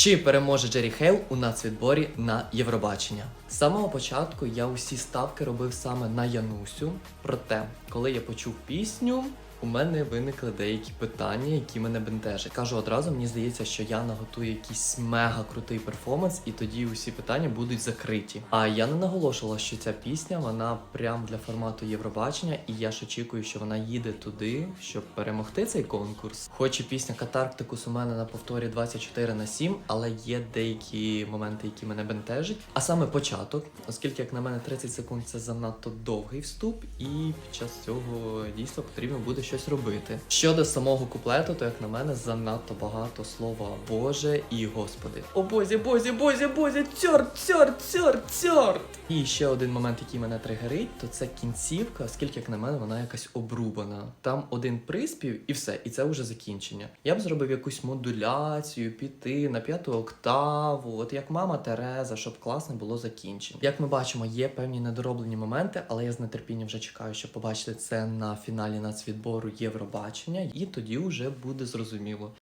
Чи переможе Джері Хейл у нацвідборі на Євробачення? З самого початку я усі ставки робив саме на Янусю. Проте, коли я почув пісню, у мене виникли деякі питання, які мене бентежать. Кажу одразу, мені здається, що Яна готує якийсь мега крутий перформанс, і тоді усі питання будуть закриті. А я не наголошувала, що ця пісня вона прям для формату Євробачення, і я ж очікую, що вона їде туди, щоб перемогти цей конкурс. Хоч і пісня Катарктикус у мене на повторі 24 на 7, але є деякі моменти, які мене бентежать. А саме початок, оскільки, як на мене, 30 секунд це занадто довгий вступ, і під час цього дійсно потрібно буде щось робити. Щодо самого куплету, то як на мене, занадто багато слова Боже і Господи. О Бозі, Бозі, Бозі, Бозі, цьорт, цьорт, цьорт, цьорт. І ще один момент, який мене тригерить, то це кінцівка, оскільки, як на мене, вона якась обрубана. Там один приспів і все, і це вже закінчення. Я б зробив якусь модуляцію, піти на п'яту октаву, от як мама Тереза, щоб класне було закінчення. Як ми бачимо, є певні недороблені моменти, але я з нетерпінням вже чекаю, щоб побачити це на фіналі нацвідбору Євробачення, і тоді вже буде зрозуміло,